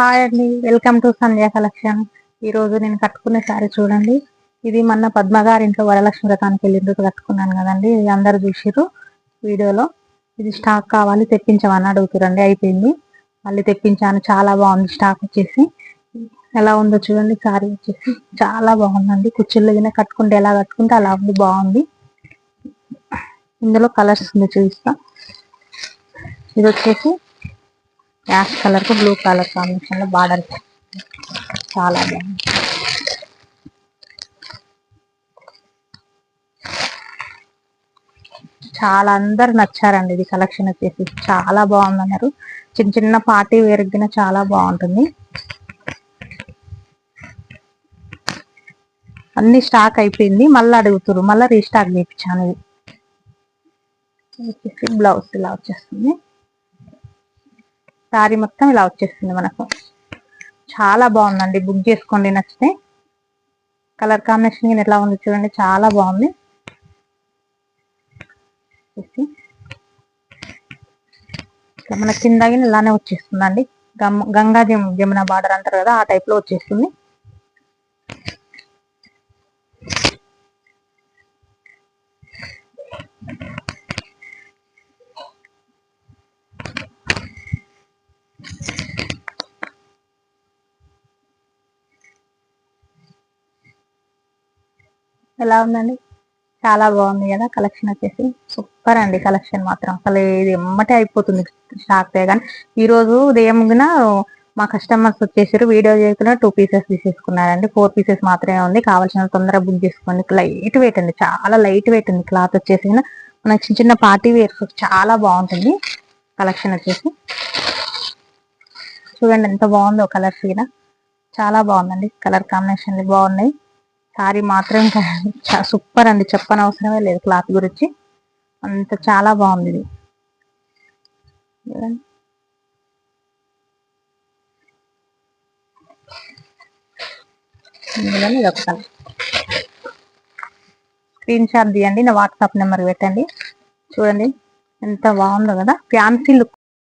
Hi అండి welcome to Sandhya collection ఈ రోజు నేను కట్టుకున్న శారీ చూడండి. ఇది మొన్న పద్మ గారి ఇంట్లో వరలక్ష్మి వ్రతానికి వెళ్ళిన కట్టుకున్నాను కదండి. ఇది అందరు చూసిరు వీడియోలో. ఇది స్టాక్ కావాలి తెప్పించమని అడుగుతురండి అయిపోయింది. మళ్ళీ తెప్పించాను. చాలా బాగుంది స్టాక్ వచ్చేసి. ఎలా ఉందో చూడండి శారీ వచ్చేసి చాలా బాగుందండి. కుచ్చుళ్ళు కట్టుకుంటే ఎలా కట్టుకుంటే అలా ఉంది బాగుంది. ఇందులో కలర్స్ ఉంది చూపిస్తా. ఇది వచ్చేసి యాష్ కలర్కు బ్లూ కలర్ కాంబినేషన్లో బార్డర్ చాలా బాగుంది. చాలా అందరు నచ్చారండి ఇది కలెక్షన్ వచ్చేసి. చాలా బాగుంది అన్నారు చిన్న చిన్న పార్టీ వేరుగ్గిన చాలా బాగుంటుంది. అన్ని స్టాక్ అయిపోయింది. మళ్ళీ అడుగుతున్నారు మళ్ళీ రీస్టాక్ చేయించాను. ఇది బ్లౌజ్ ఇలా వచ్చేస్తుంది. శారీ మొత్తం ఇలా వచ్చేస్తుంది మనకు. చాలా బాగుందండి. బుక్ చేసుకోండి నచ్చితే. కలర్ కాంబినేషన్ ఎలా ఉంది చూడండి. చాలా బాగుంది. మన కింద ఇలానే వచ్చేస్తుందండి. గంగా జమున బార్డర్ అంటారు కదా ఆ టైప్లో వచ్చేస్తుంది. ఎలా ఉందండి? చాలా బాగుంది కదా కలెక్షన్ వచ్చేసి. సూపర్ అండి కలెక్షన్ మాత్రం. అసలు ఇది ఎమ్మటే అయిపోతుంది స్టాక్ కానీ ఈరోజు రోజు ఉదయం మా కస్టమర్స్ వచ్చేసారు. వీడియో చేయకుండా టూ పీసెస్ తీసేసుకున్నారండి. ఫోర్ పీసెస్ మాత్రమే ఉంది. కావాల్సిన తొందరగా బుక్ చేసుకోండి. లైట్ వెయిట్ అండి. చాలా లైట్ వెయిట్ ఉంది క్లాత్ వచ్చేసి మనకి చిన్న చిన్న పార్టీ వేర్స్ చాలా బాగుంటుంది కలెక్షన్ వచ్చేసి. చూడండి ఎంత బాగుందో కలర్స్ చాలా బాగుందండి. కలర్ కాంబినేషన్ బాగున్నాయి. సారీ మాత్రం సూపర్ అండి. చెప్పని అవసరమే లేదు క్లాత్ గురించి. అంత చాలా బాగుంది ఇది. స్క్రీన్ షాట్ తీయండి. నా వాట్సాప్ నెంబర్ పెట్టండి. చూడండి ఎంత బాగుందో కదా. Fancy look